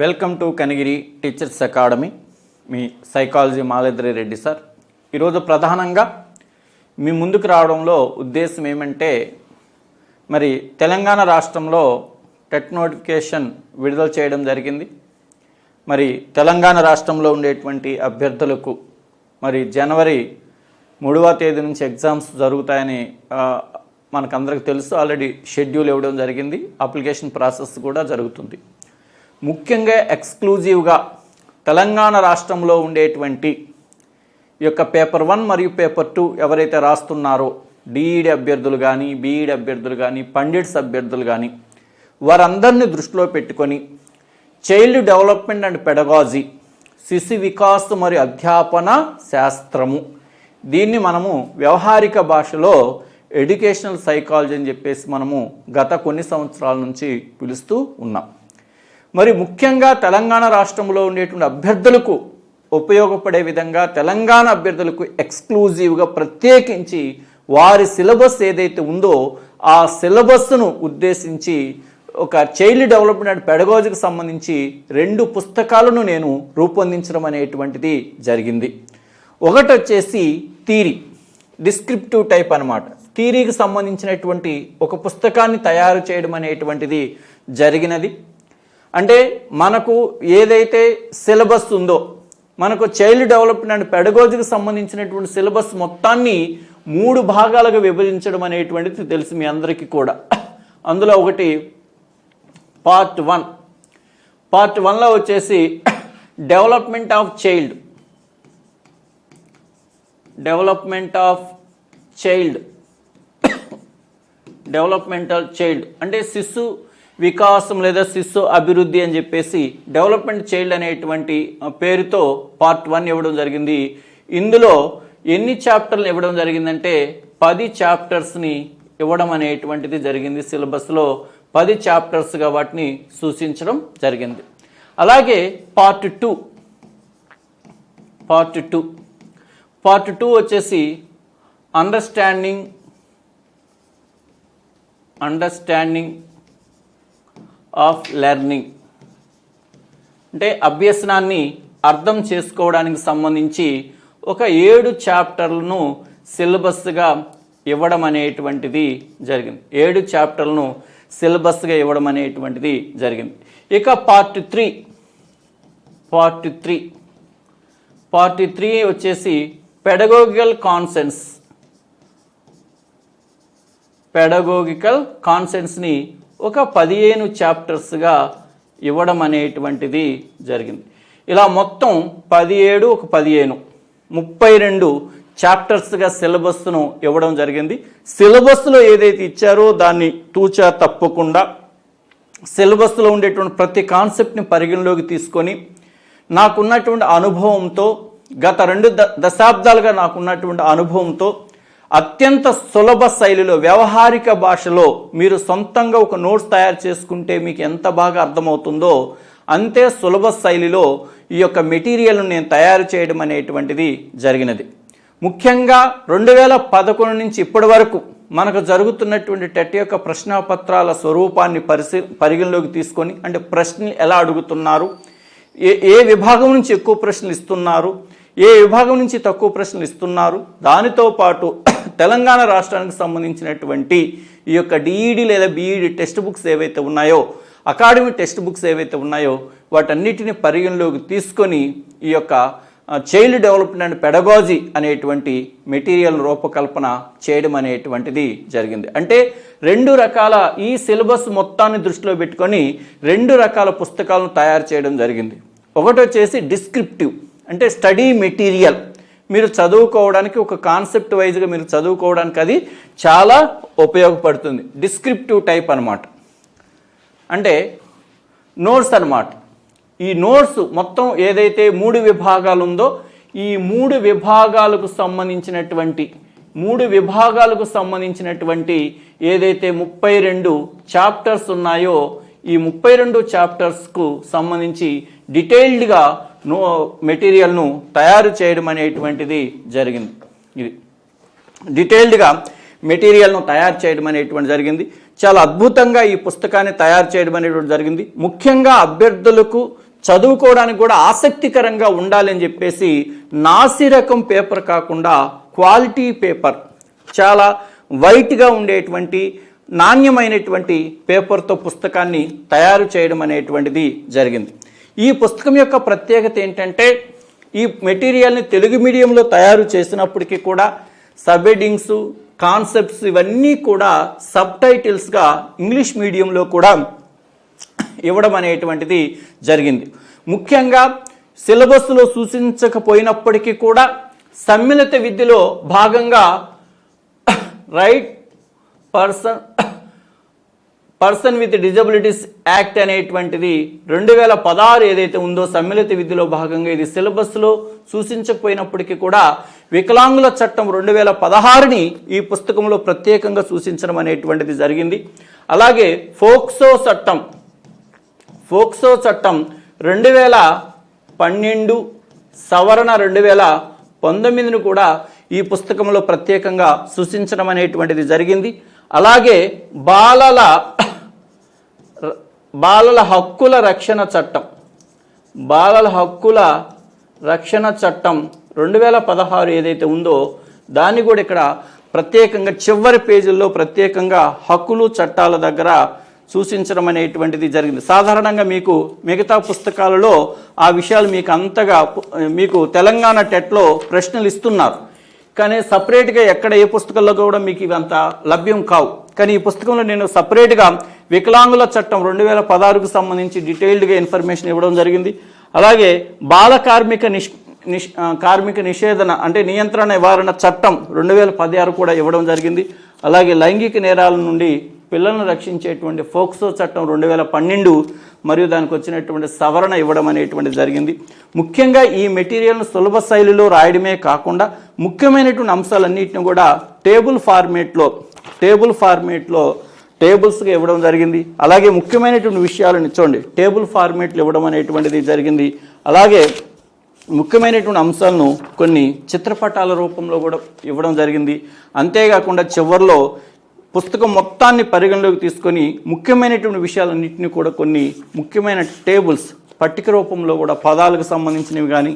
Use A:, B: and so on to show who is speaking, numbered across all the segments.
A: Welcome to Kanigiri teachers academy. Me psychology మాలేద్రి Reddy sir. ఈరోజు ప్రధానంగా మీ ముందుకు రావడంలో ఉద్దేశం ఏమంటే మరి తెలంగాణ రాష్ట్రంలో టెట్ నోటిఫికేషన్ విడుదల చేయడం జరిగింది. మరి తెలంగాణ రాష్ట్రంలో ఉండేటువంటి అభ్యర్థులకు మరి జనవరి మూడవ తేదీ నుంచి ఎగ్జామ్స్ జరుగుతాయని మనకందరికి తెలుసు. ఆల్రెడీ షెడ్యూల్ ఇవ్వడం జరిగింది. అప్లికేషన్ ప్రాసెస్ కూడా జరుగుతుంది. ముఖ్యంగా ఎక్స్క్లూజివ్గా తెలంగాణ రాష్ట్రంలో ఉండేటువంటి ఈ యొక్క పేపర్ వన్ మరియు పేపర్ టూ ఎవరైతే రాస్తున్నారో డిఈడి అభ్యర్థులు కానీ బీఈడి అభ్యర్థులు కానీ పండిట్స్ అభ్యర్థులు కానీ వారందరినీ దృష్టిలో పెట్టుకొని చైల్డ్ డెవలప్మెంట్ అండ్ పెడగాజీ శిశు వికాస్ మరియు అధ్యాపన శాస్త్రము. దీన్ని మనము వ్యవహారిక భాషలో ఎడ్యుకేషనల్ సైకాలజీ అని చెప్పేసి మనము గత కొన్ని సంవత్సరాల నుంచి పిలుస్తూ ఉన్నాం. మరి ముఖ్యంగా తెలంగాణ రాష్ట్రంలో ఉండేటువంటి అభ్యర్థులకు ఉపయోగపడే విధంగా తెలంగాణ అభ్యర్థులకు ఎక్స్క్లూజివ్గా ప్రత్యేకించి వారి సిలబస్ ఏదైతే ఉందో ఆ సిలబస్ను ఉద్దేశించి ఒక చైల్డ్ డెవలప్మెంట్ అండ్ పెడగాజీకి సంబంధించి రెండు పుస్తకాలను నేను రూపొందించడం అనేటువంటిది జరిగింది. ఒకటి వచ్చేసి థీరీ డిస్క్రిప్టివ్ టైప్ అన్నమాట. థీరీకి సంబంధించినటువంటి ఒక పుస్తకాన్ని తయారు చేయడం అనేటువంటిది జరిగినది. అంటే మనకు ఏదైతే సిలబస్ ఉందో మనకు చైల్డ్ డెవలప్మెంట్ అండ్ పెడగోజీకి సంబంధించినటువంటి సిలబస్ మొత్తాన్ని మూడు భాగాలుగా విభజించడం అనేటువంటిది తెలుసు మీ అందరికీ కూడా. అందులో ఒకటి పార్ట్ వన్. పార్ట్ వన్లో వచ్చేసి development of child. Development of child. Developmental child. అంటే శిశు వికాసం లేదా శిశు అభివృద్ధి అని చెప్పేసి డెవలప్మెంట్ చైల్డ్ అనేటువంటి పేరుతో పార్ట్ వన్ ఇవ్వడం జరిగింది. ఇందులో ఎన్ని చాప్టర్లు ఇవ్వడం జరిగిందంటే పది చాప్టర్స్ని ఇవ్వడం అనేటువంటిది జరిగింది సిలబస్లో. పది చాప్టర్స్గా వాటిని సూచించడం జరిగింది. అలాగే part two part two. Part two వచ్చేసి అండర్స్టాండింగ్ అండర్స్టాండింగ్ ఆఫ్ లెర్నింగ్. అంటే అభ్యసనాన్ని అర్థం చేసుకోవడానికి సంబంధించి ఒక ఏడు చాప్టర్లను సిలబస్గా ఇవ్వడం అనేటువంటిది జరిగింది. ఏడు చాప్టర్లను సిలబస్గా ఇవ్వడం అనేటువంటిది జరిగింది. ఇక part three. Part three. Part three వచ్చేసి పెడగోగికల్ కాన్సెన్స్. పెడగోగికల్ కాన్సెన్స్ని ఒక పదిహేను చాప్టర్స్గా ఇవ్వడం అనేటువంటిది జరిగింది. ఇలా మొత్తం పదిహేడు ఒక పదిహేను ముప్పై రెండు చాప్టర్స్గా సిలబస్ను ఇవ్వడం జరిగింది. సిలబస్లో ఏదైతే ఇచ్చారో దాన్ని తూచా తప్పకుండా సిలబస్లో ఉండేటువంటి ప్రతి కాన్సెప్ట్ని పరిగణలోకి తీసుకొని నాకున్నటువంటి అనుభవంతో గత రెండు ద దశాబ్దాలుగా నాకున్నటువంటి అనుభవంతో అత్యంత సులభ శైలిలో వ్యవహారిక భాషలో మీరు సొంతంగా ఒక నోట్స్ తయారు చేసుకుంటే మీకు ఎంత బాగా అర్థమవుతుందో అంతే సులభ శైలిలో ఈ యొక్క మెటీరియల్ను నేను తయారు చేయడం అనేటువంటిది జరిగినది. ముఖ్యంగా రెండు వేల పదకొండు నుంచి ఇప్పటి వరకు మనకు జరుగుతున్నటువంటి టెట్ యొక్క ప్రశ్నపత్రాల స్వరూపాన్ని పరిశీ పరిగణలోకి తీసుకొని అంటే ప్రశ్నలు ఎలా అడుగుతున్నారు ఏ ఏ విభాగం నుంచి ఎక్కువ ప్రశ్నలు ఇస్తున్నారు ఏ విభాగం నుంచి తక్కువ ప్రశ్నలు ఇస్తున్నారు దానితో పాటు తెలంగాణ రాష్ట్రానికి సంబంధించినటువంటి ఈ యొక్క డిఈడి లేదా బీఈడి టెక్స్ట్ బుక్స్ ఏవైతే ఉన్నాయో అకాడమీ టెక్స్ట్ బుక్స్ ఏవైతే ఉన్నాయో వాటన్నిటిని పరిగణలోకి తీసుకొని ఈ యొక్క చైల్డ్ డెవలప్మెంట్ అండ్ పెడగాజీ అనేటువంటి మెటీరియల్ రూపకల్పన చేయడం అనేటువంటిది జరిగింది. అంటే రెండు రకాల ఈ సిలబస్ మొత్తాన్ని దృష్టిలో పెట్టుకొని రెండు రకాల పుస్తకాలను తయారు చేయడం జరిగింది. ఒకటి వచ్చేసి డిస్క్రిప్టివ్ అంటే స్టడీ మెటీరియల్. మీరు చదువుకోవడానికి ఒక కాన్సెప్ట్ వైజ్గా మీరు చదువుకోవడానికి అది చాలా ఉపయోగపడుతుంది. డిస్క్రిప్టివ్ టైప్ అన్నమాట. అంటే నోట్స్ అన్నమాట. ఈ నోట్స్ మొత్తం ఏదైతే మూడు విభాగాలు ఉందో ఈ మూడు విభాగాలకు సంబంధించినటువంటి మూడు విభాగాలకు సంబంధించినటువంటి ఏదైతే ముప్పై రెండు చాప్టర్స్ ఉన్నాయో ఈ ముప్పై రెండు చాప్టర్స్కు సంబంధించి డీటెయిల్డ్గా మెటీరియల్ను తయారు చేయడం అనేటువంటిది జరిగింది. ఇది డీటెయిల్డ్గా మెటీరియల్ను తయారు చేయడం అనేటువంటి జరిగింది. చాలా అద్భుతంగా ఈ పుస్తకాన్ని తయారు చేయడం అనేటువంటి జరిగింది. ముఖ్యంగా అభ్యర్థులకు చదువుకోవడానికి కూడా ఆసక్తికరంగా ఉండాలని చెప్పేసి నాసి రకం పేపర్ కాకుండా క్వాలిటీ పేపర్ చాలా వైట్గా ఉండేటువంటి నాణ్యమైనటువంటి పేపర్తో పుస్తకాన్ని తయారు చేయడం అనేటువంటిది జరిగింది. ఈ పుస్తకం యొక్క ప్రత్యేకత ఏంటంటే ఈ మెటీరియల్ని తెలుగు మీడియంలో తయారు చేసినప్పటికీ కూడా సబ్ హెడ్డింగ్స్ కాన్సెప్ట్స్ ఇవన్నీ కూడా సబ్ టైటిల్స్గా ఇంగ్లీష్ మీడియంలో కూడా ఇవ్వడం అనేటువంటిది జరిగింది. ముఖ్యంగా సిలబస్లో సూచించకపోయినప్పటికీ కూడా సమ్మిళిత విద్యలో భాగంగా right person person with disabilities act అనేటువంటిది రెండు వేల పదహారు ఏదైతే ఉందో సమ్మిళిత విద్యలో భాగంగా ఇది సిలబస్లో సూచించకపోయినప్పటికీ కూడా వికలాంగుల చట్టం రెండు వేల పదహారుని ఈ పుస్తకంలో ప్రత్యేకంగా సూచించడం అనేటువంటిది జరిగింది. అలాగే ఫోక్సో చట్టం ఫోక్సో చట్టం రెండు వేల పన్నెండు సవరణ రెండు వేల పంతొమ్మిదిని కూడా ఈ పుస్తకంలో ప్రత్యేకంగా సూచించడం అనేటువంటిది జరిగింది. అలాగే బాలల బాలల హక్కుల రక్షణ చట్టం. బాలల హక్కుల రక్షణ చట్టం రెండు వేల పదహారు ఏదైతే ఉందో దాన్ని కూడా ఇక్కడ ప్రత్యేకంగా చివరి పేజీల్లో ప్రత్యేకంగా హక్కులు చట్టాల దగ్గర సూచించడం అనేటువంటిది జరిగింది. సాధారణంగా మీకు మిగతా పుస్తకాలలో ఆ విషయాలు మీకు అంతగా మీకు తెలంగాణ టెట్లో ప్రశ్నలు ఇస్తున్నారు. కానీ సపరేట్గా ఎక్కడ ఏ పుస్తకంలో కూడా మీకు ఇవంత లభ్యం కావు. కానీ ఈ పుస్తకంలో నేను సపరేట్గా వికలాంగుల చట్టం రెండు వేల పదహారుకు సంబంధించి డీటెయిల్డ్గా ఇన్ఫర్మేషన్ ఇవ్వడం జరిగింది. అలాగే బాల కార్మిక నిష్ నిష్ కార్మిక నిషేధన అంటే నియంత్రణ నివారణ చట్టం రెండు వేల పదహారు కూడా ఇవ్వడం జరిగింది. అలాగే లైంగిక నేరాల నుండి పిల్లలను రక్షించేటువంటి ఫోక్సో చట్టం రెండు వేల పన్నెండు మరియు దానికి వచ్చినటువంటి సవరణ ఇవ్వడం అనేటువంటిది జరిగింది. ముఖ్యంగా ఈ మెటీరియల్ను సులభ శైలిలో రాయడమే కాకుండా ముఖ్యమైనటువంటి అంశాలన్నింటిని కూడా టేబుల్ ఫార్మేట్లో టేబుల్ ఫార్మేట్లో టేబుల్స్గా ఇవ్వడం జరిగింది. అలాగే ముఖ్యమైనటువంటి విషయాలను చూడండి. టేబుల్ ఫార్మేట్లు ఇవ్వడం అనేటువంటిది జరిగింది. అలాగే ముఖ్యమైనటువంటి అంశాలను కొన్ని చిత్రపటాల రూపంలో కూడా ఇవ్వడం జరిగింది. అంతేకాకుండా చివరిలో పుస్తకం మొత్తాన్ని పరిగణలోకి తీసుకొని ముఖ్యమైనటువంటి విషయాలన్నింటినీ కూడా కొన్ని ముఖ్యమైన టేబుల్స్ పట్టిక రూపంలో కూడా పదాలకు సంబంధించినవి కానీ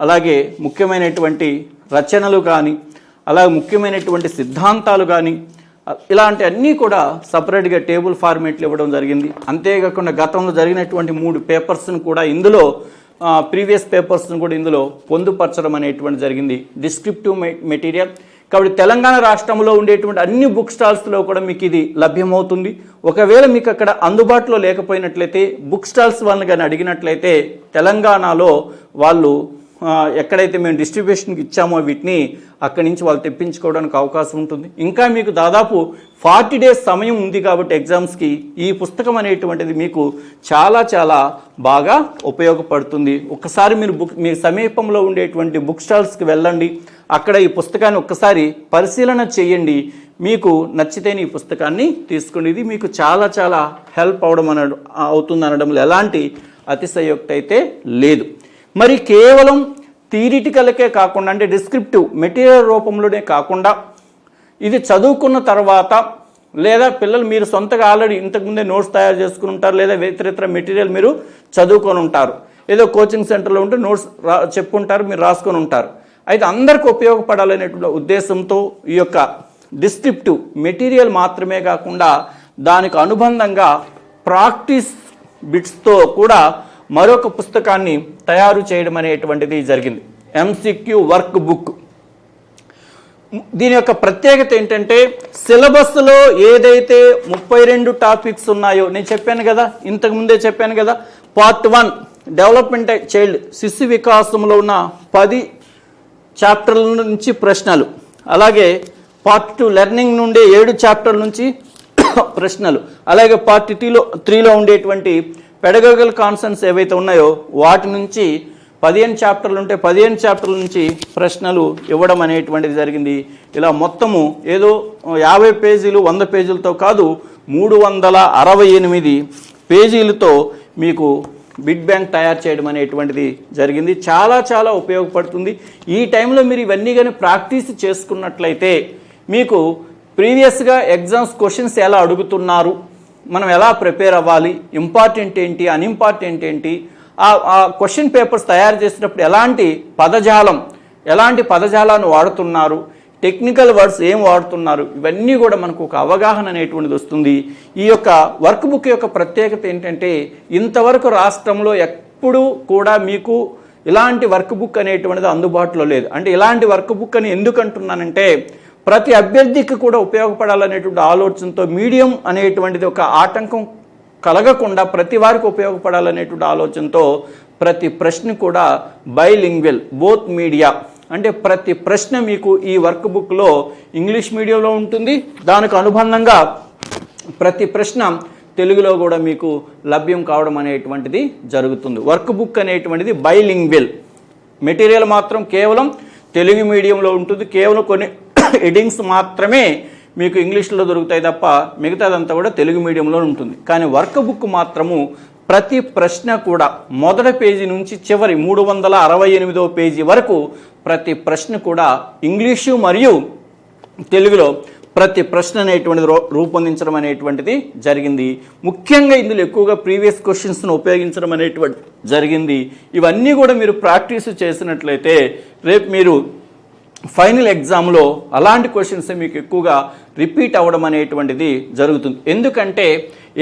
A: అలాగే ముఖ్యమైనటువంటి రచనలు కానీ అలాగే ముఖ్యమైనటువంటి సిద్ధాంతాలు కానీ ఇలాంటి అన్నీ కూడా సపరేట్గా టేబుల్ ఫార్మేట్లు ఇవ్వడం జరిగింది. అంతేకాకుండా గతంలో జరిగినటువంటి మూడు పేపర్స్ను కూడా ఇందులో ప్రీవియస్ పేపర్స్ను కూడా ఇందులో పొందుపరచడం అనేటువంటి జరిగింది. Descriptive material. కాబట్టి తెలంగాణ రాష్ట్రంలో ఉండేటువంటి అన్ని బుక్ స్టాల్స్లో కూడా మీకు ఇది లభ్యమవుతుంది. ఒకవేళ మీకు అక్కడ అందుబాటులో లేకపోయినట్లయితే బుక్ స్టాల్స్ వాళ్ళని కానీ అడిగినట్లయితే తెలంగాణలో వాళ్ళు ఎక్కడైతే మేము డిస్ట్రిబ్యూషన్కి ఇచ్చామో వీటిని అక్కడి నుంచి వాళ్ళు తెప్పించుకోవడానికి అవకాశం ఉంటుంది. ఇంకా మీకు దాదాపు ఫార్టీ డేస్ సమయం ఉంది కాబట్టి ఎగ్జామ్స్కి ఈ పుస్తకం అనేటువంటిది మీకు చాలా చాలా బాగా ఉపయోగపడుతుంది. ఒక్కసారి మీరు బుక్ మీ సమీపంలో ఉండేటువంటి బుక్ స్టాల్స్కి వెళ్ళండి. అక్కడ ఈ పుస్తకాన్ని ఒక్కసారి పరిశీలన చేయండి. మీకు నచ్చితేనే ఈ పుస్తకాన్ని తీసుకోండి. ఇది మీకు చాలా చాలా హెల్ప్ అవడం అన అవుతుంది అనడంలో ఎలాంటి అతిశయోక్తి అయితే లేదు. మరి కేవలం థియరిటికల్కే కాకుండా అంటే డిస్క్రిప్టివ్ మెటీరియల్ రూపంలోనే కాకుండా ఇది చదువుకున్న తర్వాత లేదా పిల్లలు మీరు సొంతగా ఆల్రెడీ ఇంతకుముందే నోట్స్ తయారు చేసుకుని ఉంటారు లేదా ఇతర మెటీరియల్ మీరు చదువుకొని ఉంటారు. ఏదో కోచింగ్ సెంటర్లో ఉంటే నోట్స్ రా చెప్పుకుంటారు మీరు రాసుకొని ఉంటారు. అయితే అందరికి ఉపయోగపడాలనేటువంటి ఉద్దేశంతో ఈ యొక్క డిస్క్రిప్టివ్ మెటీరియల్ మాత్రమే కాకుండా దానికి అనుబంధంగా ప్రాక్టీస్ బిట్స్తో కూడా మరొక పుస్తకాన్ని తయారు చేయడం అనేటువంటిది జరిగింది. MCQ work book. దీని యొక్క ప్రత్యేకత ఏంటంటే సిలబస్లో ఏదైతే ముప్పై రెండు టాపిక్స్ ఉన్నాయో నేను చెప్పాను కదా ఇంతకుముందే చెప్పాను కదా పార్ట్ వన్ డెవలప్మెంట్ చైల్డ్ శిశు వికాసంలో ఉన్న పది చాప్టర్ల నుంచి ప్రశ్నలు. అలాగే పార్ట్ టూ లెర్నింగ్ నుండి ఏడు చాప్టర్ల నుంచి ప్రశ్నలు. అలాగే పార్ట్ టీలో త్రీలో ఉండేటువంటి పెడగోగల్ కాన్సెన్స్ ఏవైతే ఉన్నాయో వాటి నుంచి పదిహేను చాప్టర్లు ఉంటే పదిహేను చాప్టర్ల నుంచి ప్రశ్నలు ఇవ్వడం అనేటువంటిది జరిగింది. ఇలా మొత్తము ఏదో యాభై పేజీలు వంద పేజీలతో కాదు మూడు వందల అరవై ఎనిమిది పేజీలతో మీకు బిడ్ బ్యాంక్ తయారు చేయడం అనేటువంటిది జరిగింది. చాలా చాలా ఉపయోగపడుతుంది. ఈ టైంలో మీరు ఇవన్నీ కానీ ప్రాక్టీస్ చేసుకున్నట్లయితే మీకు ప్రీవియస్గా ఎగ్జామ్స్ క్వశ్చన్స్ ఎలా అడుగుతున్నారు మనం ఎలా ప్రిపేర్ అవ్వాలి ఇంపార్టెంట్ ఏంటి అన్ఇంపార్టెంట్ ఏంటి ఆ క్వశ్చన్ పేపర్స్ తయారు చేసేటప్పుడు ఎలాంటి పదజాలం ఎలాంటి పదజాలాన్ని వాడుతున్నారు టెక్నికల్ వర్డ్స్ ఏం వాడుతున్నారు ఇవన్నీ కూడా మనకు ఒక అవగాహన అనేటువంటిది వస్తుంది. ఈ యొక్క వర్క్ బుక్ యొక్క ప్రత్యేకత ఏంటంటే ఇంతవరకు రాష్ట్రంలో ఎప్పుడు కూడా మీకు ఇలాంటి వర్క్ బుక్ అనేటువంటిది అందుబాటులో లేదు. అంటే ఇలాంటి వర్క్ బుక్ అని ఎందుకు అంటున్నానంటే ప్రతి అభ్యర్థికి కూడా ఉపయోగపడాలనేటువంటి ఆలోచనతో మీడియం అనేటువంటిది ఒక ఆటంకం కలగకుండా ప్రతి వారికి ఉపయోగపడాలనేటువంటి ఆలోచనతో ప్రతి ప్రశ్న కూడా బైలింగ్వెల్ బోత్ మీడియా అంటే ప్రతి ప్రశ్న మీకు ఈ వర్క్ బుక్లో ఇంగ్లీష్ మీడియంలో ఉంటుంది. దానికి అనుబంధంగా ప్రతి ప్రశ్న తెలుగులో కూడా మీకు లభ్యం కావడం అనేటువంటిది జరుగుతుంది. వర్క్ బుక్ అనేటువంటిది బైలింగ్వెల్ మెటీరియల్ మాత్రం కేవలం తెలుగు మీడియంలో ఉంటుంది. కేవలం కొన్ని ఎడింగ్స్ మాత్రమే మీకు ఇంగ్లీష్లో దొరుకుతాయి తప్ప మిగతాదంతా కూడా తెలుగు మీడియంలో ఉంటుంది. కానీ వర్క్ బుక్ మాత్రము ప్రతి ప్రశ్న కూడా మొదటి పేజీ నుంచి చివరి మూడు వందల అరవై ఎనిమిదవ పేజీ వరకు ప్రతి ప్రశ్న కూడా ఇంగ్లీషు మరియు తెలుగులో ప్రతి ప్రశ్న అనేటువంటిది రూ- రూపొందించడం అనేటువంటిది జరిగింది. ముఖ్యంగా ఇందులో ఎక్కువగా ప్రీవియస్ క్వశ్చన్స్ను ఉపయోగించడం అనేటువంటి జరిగింది. ఇవన్నీ కూడా మీరు ప్రాక్టీస్ చేసినట్లయితే రేపు మీరు ఫైనల్ ఎగ్జామ్లో అలాంటి క్వశ్చన్స్ మీకు ఎక్కువగా రిపీట్ అవ్వడం అనేటువంటిది జరుగుతుంది. ఎందుకంటే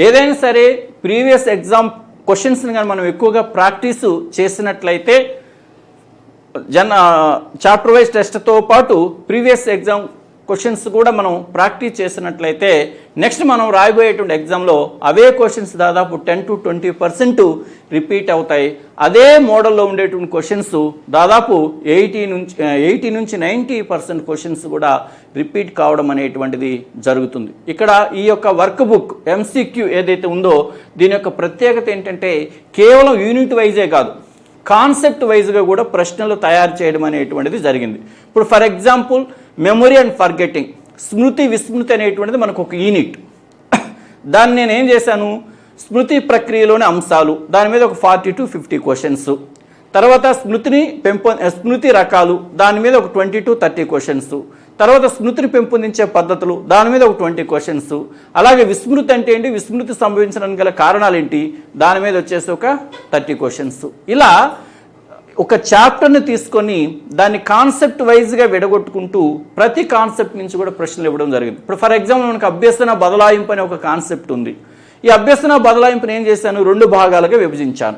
A: ఏదైనా సరే ప్రీవియస్ ఎగ్జామ్ క్వశ్చన్స్ని కానీ మనం ఎక్కువగా ప్రాక్టీస్ చేసినట్లయితే జన చాప్టర్ వైజ్ టెస్ట్తో పాటు ప్రీవియస్ ఎగ్జామ్ క్వశ్చన్స్ కూడా మనం ప్రాక్టీస్ చేసినట్లయితే నెక్స్ట్ మనం రాయబోయేటువంటి ఎగ్జామ్లో అవే క్వశ్చన్స్ దాదాపు ten to twenty percent repeat అవుతాయి. అదే మోడల్లో ఉండేటువంటి క్వశ్చన్స్ దాదాపు ఎయిటీ నుంచి ఎయిటీ నుంచి నైంటీ పర్సెంట్ క్వశ్చన్స్ కూడా రిపీట్ కావడం అనేటువంటిది జరుగుతుంది. ఇక్కడ ఈ యొక్క వర్క్ బుక్ ఎంసీక్యూ ఏదైతే ఉందో దీని యొక్క ప్రత్యేకత ఏంటంటే కేవలం యూనిట్ వైజే కాదు కాన్సెప్ట్ వైజ్గా కూడా ప్రశ్నలు తయారు చేయడం అనేటువంటిది జరిగింది. ఇప్పుడు for example memory and forgetting స్మృతి విస్మృతి అనేటువంటిది మనకు ఒక యూనిట్ దాన్ని నేను ఏం చేశాను? స్మృతి ప్రక్రియలోని అంశాలు దాని మీద ఒక ఫార్టీ టు ఫిఫ్టీ క్వశ్చన్స్ తర్వాత స్మృతిని పెంపొ స్మృతి రకాలు దాని మీద ఒక ట్వంటీ టు థర్టీ క్వశ్చన్స్ తర్వాత స్మృతిని పెంపొందించే పద్ధతులు దాని మీద ఒక ట్వంటీ క్వశ్చన్స్ అలాగే విస్మృతి అంటే ఏంటి? విస్మృతి సంభవించడానికి గల కారణాలు ఏంటి? దాని మీద వచ్చేసి ఒక థర్టీ క్వశ్చన్స్ ఇలా ఒక చాప్టర్ని తీసుకొని దాన్ని కాన్సెప్ట్ వైజ్గా విడగొట్టుకుంటూ ప్రతి కాన్సెప్ట్ నుంచి కూడా ప్రశ్నలు ఇవ్వడం జరిగింది. ఇప్పుడు ఫర్ ఎగ్జాంపుల్ మనకు అభ్యసన బదలాయింపు అనే ఒక కాన్సెప్ట్ ఉంది. ఈ అభ్యసన బదలాయింపుని ఏం చేశాను? రెండు భాగాలుగా విభజించాను.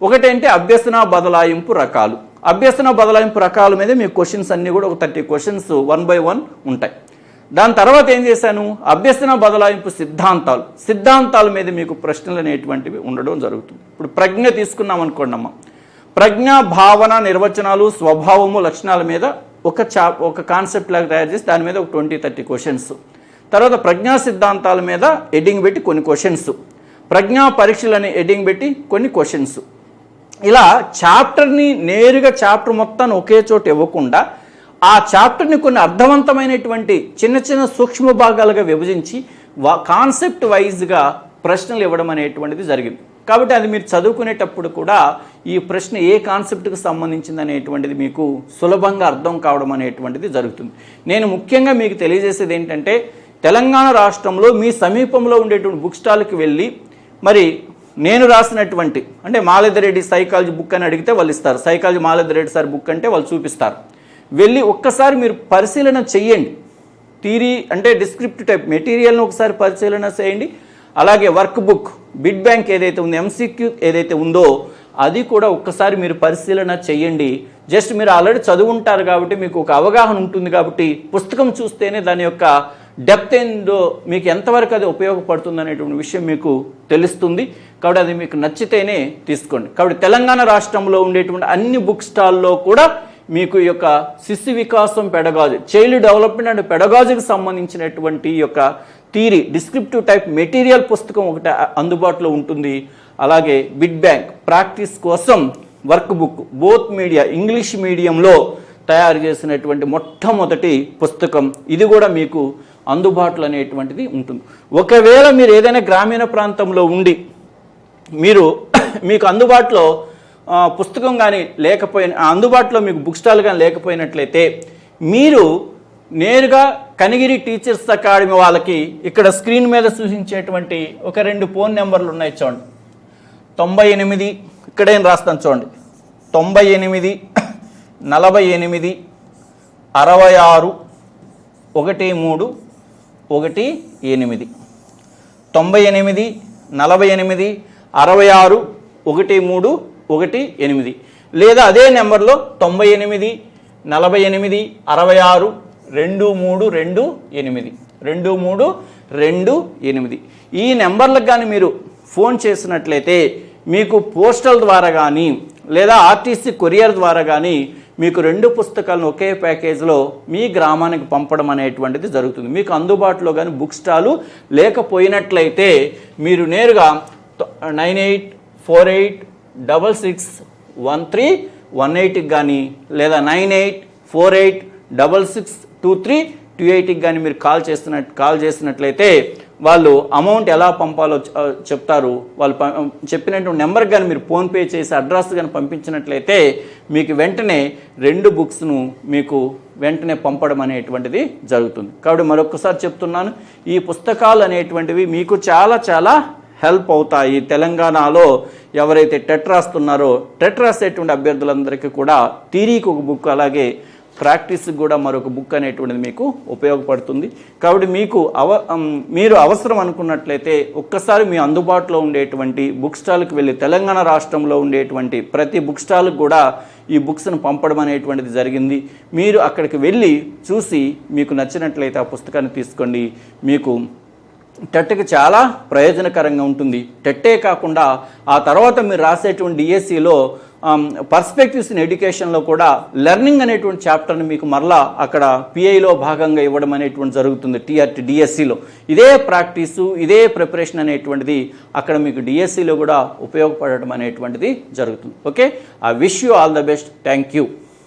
A: ఒకటేంటి? అభ్యసన బదలాయింపు రకాలు. అభ్యసన బదలాయింపు రకాల మీద మీ క్వశ్చన్స్ అన్నీ కూడా ఒక thirty questions one by one ఉంటాయి. దాని తర్వాత ఏం చేశాను? అభ్యసన బదలాయింపు సిద్ధాంతాలు. సిద్ధాంతాల మీద మీకు ప్రశ్నలు అనేటువంటివి ఉండడం జరుగుతుంది. ఇప్పుడు ప్రజ్ఞ తీసుకున్నాం అనుకోండి అమ్మ ప్రజ్ఞ భావన నిర్వచనాలు స్వభావము లక్షణాల మీద ఒక చా ఒక కాన్సెప్ట్ లాగా తయారు చేసి దాని మీద ఒక ట్వంటీ థర్టీ క్వశ్చన్స్ తర్వాత ప్రజ్ఞా సిద్ధాంతాల మీద ఎడ్డింగ్ పెట్టి కొన్ని క్వశ్చన్స్ ప్రజ్ఞా పరీక్షలని ఎడ్డింగ్ పెట్టి కొన్ని క్వశ్చన్స్ ఇలా చాప్టర్ని నేరుగా చాప్టర్ మొత్తాన్ని ఒకే చోట ఇవ్వకుండా ఆ చాప్టర్ని కొన్ని అర్థవంతమైనటువంటి చిన్న చిన్న సూక్ష్మ భాగాలుగా విభజించి వా కాన్సెప్ట్ వైజ్గా ప్రశ్నలు ఇవ్వడం అనేటువంటిది జరిగింది. కాబట్టి అది మీరు చదువుకునేటప్పుడు కూడా ఈ ప్రశ్న ఏ కాన్సెప్ట్కి సంబంధించింది అనేటువంటిది మీకు సులభంగా అర్థం కావడం అనేటువంటిది జరుగుతుంది. నేను ముఖ్యంగా మీకు తెలియజేసేది ఏంటంటే తెలంగాణ రాష్ట్రంలో మీ సమీపంలో ఉండేటువంటి బుక్ స్టాల్కి వెళ్ళి మరి నేను రాసినటువంటి అంటే మాలెదరెడ్డి సైకాలజీ బుక్ అని అడిగితే వాళ్ళు ఇస్తారు. సైకాలజీ మాలెదరెడ్డి సార్ బుక్ అంటే వాళ్ళు చూపిస్తారు. వెళ్ళి ఒక్కసారి మీరు పరిశీలన చెయ్యండి థీరీ అంటే డిస్క్రిప్ట్ టైప్ మెటీరియల్ని ఒకసారి పరిశీలన చేయండి. అలాగే వర్క్ బుక్ బిడ్ బ్యాంక్ ఏదైతే ఉందో ఎంసీక్యూ ఏదైతే ఉందో అది కూడా ఒక్కసారి మీరు పరిశీలన చేయండి. జస్ట్ మీరు ఆల్రెడీ చదువుంటారు కాబట్టి మీకు ఒక అవగాహన ఉంటుంది కాబట్టి పుస్తకం చూస్తేనే దాని యొక్క డెప్త్ ఏందో మీకు ఎంతవరకు అది ఉపయోగపడుతుంది అనేటువంటి విషయం మీకు తెలుస్తుంది. కాబట్టి అది మీకు నచ్చితేనే తీసుకోండి. కాబట్టి తెలంగాణ రాష్ట్రంలో ఉండేటువంటి అన్ని బుక్ స్టాల్లో కూడా మీకు ఈ యొక్క శిశు వికాసం పెడగాజు చైల్డ్ డెవలప్మెంట్ అండ్ పెడగాజుకి సంబంధించినటువంటి యొక్క థీరీ డిస్క్రిప్టివ్ టైప్ మెటీరియల్ పుస్తకం ఒకటి అందుబాటులో ఉంటుంది. అలాగే బిడ్ బ్యాంక్ ప్రాక్టీస్ కోసం work book both media English మీడియంలో తయారు చేసినటువంటి మొట్టమొదటి పుస్తకం. ఇది కూడా మీకు అందుబాటులో అనేటువంటిది ఉంటుంది. ఒకవేళ మీరు ఏదైనా గ్రామీణ ప్రాంతంలో ఉండి మీరు మీకు అందుబాటులో పుస్తకం కానీ లేకపోయిన అందుబాటులో మీకు బుక్ స్టాల్ కానీ లేకపోయినట్లయితే మీరు నేరుగా కనిగిరి టీచర్స్ అకాడమీ వాళ్ళకి ఇక్కడ స్క్రీన్ మీద సూచించేటువంటి ఒక రెండు ఫోన్ నెంబర్లు ఉన్నాయి చూడండి. తొంభై ఎనిమిది ఇక్కడేం రాస్తాను చూడండి. తొంభై ఎనిమిది నలభై ఎనిమిది అరవై ఆరు ఒకటి మూడు ఒకటి ఎనిమిది. తొంభై ఎనిమిది నలభై ఎనిమిది అరవై ఆరు ఒకటి మూడు ఒకటి ఎనిమిది. లేదా అదే నెంబర్లో తొంభై ఎనిమిది నలభై ఎనిమిది అరవై ఆరు రెండు మూడు రెండు ఎనిమిది. రెండు మూడు రెండు ఎనిమిది. ఈ నెంబర్లకు కానీ మీరు ఫోన్ చేసినట్లయితే మీకు పోస్టల్ ద్వారా కానీ లేదా ఆర్టీసీ కొరియర్ ద్వారా కానీ మీకు రెండు పుస్తకాలను ఒకే ప్యాకేజ్లో మీ గ్రామానికి పంపడం అనేటువంటిది జరుగుతుంది. మీకు అందుబాటులో కానీ బుక్ స్టాలు లేకపోయినట్లయితే మీరు నేరుగా nine eight four eight double six one three one ఎయిట్కి కానీ లేదా nine eight four eight double six two three two ఎయిట్కి కానీ మీరు కాల్ చేస్తున్నట్టు కాల్ చేసినట్లయితే వాళ్ళు అమౌంట్ ఎలా పంపాలో చెప్తారు. వాళ్ళు చెప్పినటువంటి నెంబర్కి కానీ మీరు ఫోన్పే చేసి అడ్రస్ కానీ పంపించినట్లయితే మీకు వెంటనే రెండు బుక్స్ను మీకు వెంటనే పంపడం అనేటువంటిది జరుగుతుంది. కాబట్టి మరొకసారి చెప్తున్నాను ఈ పుస్తకాలు అనేటువంటివి మీకు చాలా చాలా హెల్ప్ అవుతాయి. తెలంగాణలో ఎవరైతే టెట్ రాస్తున్నారో టెట్ రాసేటువంటి అభ్యర్థులందరికీ కూడా థీరీకి ఒక బుక్ అలాగే ప్రాక్టీస్కి కూడా మరొక బుక్ అనేటువంటిది మీకు ఉపయోగపడుతుంది. కాబట్టి మీకు అవ మీరు అవసరం అనుకున్నట్లయితే ఒక్కసారి మీ అందుబాటులో ఉండేటువంటి బుక్ స్టాల్కి వెళ్ళి తెలంగాణ రాష్ట్రంలో ఉండేటువంటి ప్రతి బుక్ స్టాల్కి కూడా ఈ బుక్స్ను పంపడం అనేటువంటిది జరిగింది. మీరు అక్కడికి వెళ్ళి చూసి మీకు నచ్చినట్లయితే ఆ పుస్తకాన్ని తీసుకోండి. మీకు టెట్కి చాలా ప్రయోజనకరంగా ఉంటుంది. టెట్టే కాకుండా ఆ తర్వాత మీరు రాసేటువంటి డిఎస్సిలో పర్స్పెక్టివ్స్ ఇన్ ఎడ్యుకేషన్లో కూడా లెర్నింగ్ అనేటువంటి చాప్టర్ని మీకు మరలా అక్కడ పిఐలో భాగంగా ఇవ్వడం అనేటువంటి జరుగుతుంది టీఆర్టీ డిఎస్సిలో. ఇదే ప్రాక్టీసు ఇదే ప్రిపరేషన్ అనేటువంటిది అక్కడ మీకు డిఎస్సిలో కూడా ఉపయోగపడటం అనేటువంటిది జరుగుతుంది. Okay? I wish you all the best. Thank you.